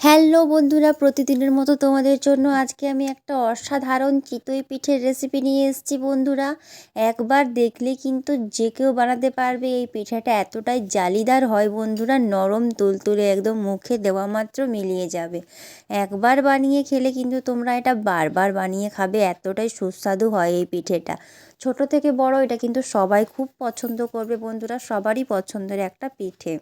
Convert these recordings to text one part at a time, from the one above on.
Hello বন্ধুরা, প্রতিদিনের মতো তোমাদের জন্য আজকে আমি একটা অসাধারণ চিতই পিঠের রেসিপি নিয়ে এসেছি বন্ধুরা। একবার দেখলে কিন্তু যে কেউ বানাতে পারবে, এই পিঠাটা এতটাই জালিদার হয় বন্ধুরা, নরম তুলতুলে একদম মুখে দেওয়া মাত্র মিলিয়ে যাবে। একবার বানিয়ে খেলে কিন্তু তোমরা এটা বারবার বানিয়ে খাবে, এতটাই সুস্বাদু হয় এই পিঠেটা। ছোট থেকে বড় এটা কিন্তু সবাই খুব পছন্দ করবে বন্ধুরা, সবারই পছন্দের একটা পিঠে।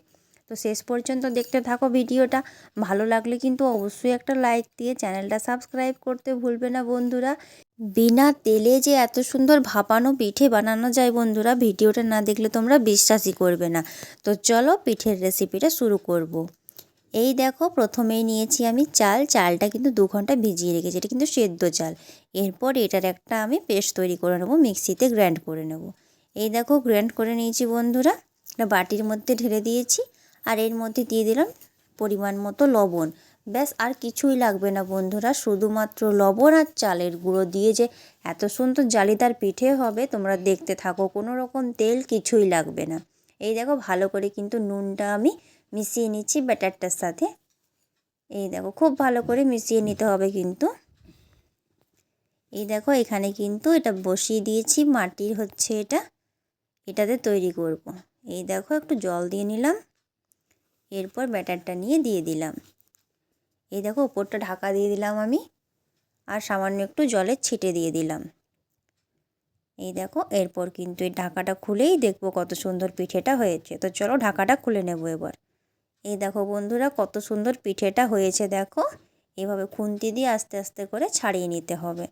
তো শেষ পর্যন্ত দেখতে থাকো ভিডিওটা। ভালো লাগলে কিন্তু অবশ্যই একটা লাইক দিয়ে চ্যানেলটা সাবস্ক্রাইব করতে ভুলবে না বন্ধুরা। বিনা তেলে যে এত সুন্দর ভাপানো পিঠে বানানো যায় বন্ধুরা, ভিডিওটা না দেখলে তোমরা বিশ্বাসই করবে না। তো চলো পিঠের রেসিপিটা শুরু করব। এই দেখো, প্রথমেই নিয়েছি আমি চাল। চালটা কিন্তু দু ঘণ্টা ভিজিয়ে রেখেছি, এটা কিন্তু সেদ্ধ চাল। এরপর এটার একটা আমি পেস্ট তৈরি করে নেব, মিক্সিতে গ্র্যান্ড করে নেব। এই দেখো গ্র্যান্ড করে নিয়েছি বন্ধুরা। বাটির মধ্যে ঢেলে দিয়েছি। আর এর মধ্যে দিয়ে দিলাম পরিমাণ মতো লবণ। ব্যাস, আর কিছুই লাগবে না বন্ধুরা, শুধুমাত্র লবণ আর চালের গুঁড়ো দিয়ে যে এত সুন্দর জালিদার পিঠে হবে, তোমরা দেখতে থাকো, কোনো রকম তেল কিছুই লাগবে না। এই দেখো, ভালো করে কিন্তু নুনটা আমি মিশিয়ে নিচ্ছি ব্যাটারটার সাথে। এই দেখো, খুব ভালো করে মিশিয়ে নিতে হবে কিন্তু। এই দেখো, এখানে কিন্তু এটা বসিয়ে দিয়েছি, মাটির হচ্ছে এটা, এটাতে তৈরি করব। এই দেখো, একটু জল দিয়ে নিলাম। এরপর ব্যাটারটা নিয়ে দিয়ে দিলাম। এই দেখো ওপরটা ঢাকা দিয়ে দিলাম আমি আর সামান্য একটু জলের ছিটে দিয়ে দিলাম। এই দেখো এরপর কিন্তু এই ঢাকাটা খুলেই দেখব কত সুন্দর পিঠেটা হয়েছে। তো চলো ঢাকাটা খুলে নেব এবার। এই দেখো বন্ধুরা কত সুন্দর পিঠেটা হয়েছে দেখো। এভাবে খুন্তি দিয়ে আস্তে আস্তে করে ছাড়িয়ে নিতে হবে।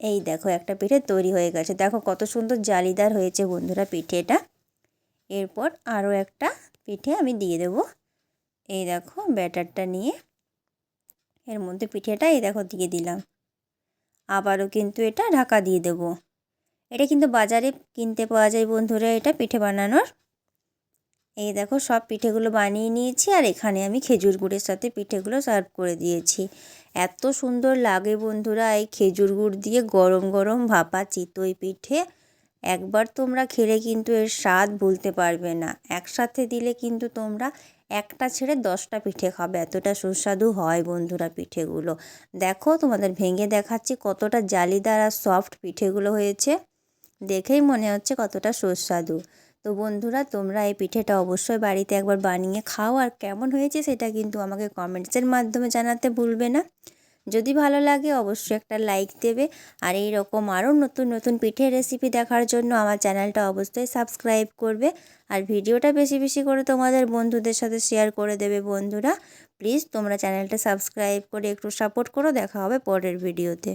এই দেখো একটা পিঠে তৈরি হয়ে গেছে। দেখো কত সুন্দর জালিদার হয়েছে বন্ধুরা পিঠেটা। এরপর আরও একটা পিঠে আমি দিয়ে দেবো। এই দেখো ব্যাটারটা নিয়ে এর মধ্যে পিঠেটা এই দেখো দিয়ে দিলাম। আবারও কিন্তু এটা ঢাকা দিয়ে দেবো। এটা কিন্তু বাজারে কিনতে পাওয়া যায় বন্ধুরা এটা পিঠে বানানোর। এই দেখো সব পিঠেগুলো বানিয়ে নিয়েছি আর এখানে আমি খেজুর গুড়ের সাথে পিঠেগুলো সার্ভ করে দিয়েছি। এত সুন্দর লাগে বন্ধুরা এই খেজুর গুড় দিয়ে গরম গরম ভাপা চিতই পিঠে। একবার তোমরা খেলে কিন্তু এর স্বাদ ভুলতে পারবে না। একসাথে দিলে কিন্তু তোমরা একটা ছেড়ে দশটা পিঠে খাবে। এতটা সুস্বাদু হয় বন্ধুরা পিঠেগুলো। দেখো তোমাদের ভেঙে দেখাচ্ছি কতটা জালিদার আর সফট পিঠেগুলো হয়েছে। দেখেই মনে হচ্ছে কতটা সুস্বাদু। তো বন্ধুরা, তোমরা এই পিঠেটা অবশ্যই বাড়িতে একবার বানিয়ে খাও। আর কেমন হয়েছে সেটা কিন্তু আমাকে কমেন্টসের মাধ্যমে জানাতে ভুলবে না। যদি ভালো লাগে অবশ্যই একটা লাইক দেবে। আর এই রকম আরও নতুন নতুন পিঠের রেসিপি দেখার জন্য আমার চ্যানেলটা অবশ্যই সাবস্ক্রাইব করবে। আর ভিডিওটা বেশি বেশি করে তোমাদের বন্ধুদের সাথে শেয়ার করে দেবে বন্ধুরা। প্লিজ তোমরা চ্যানেলটা সাবস্ক্রাইব করে একটু সাপোর্ট করো। দেখা হবে পরের ভিডিওতে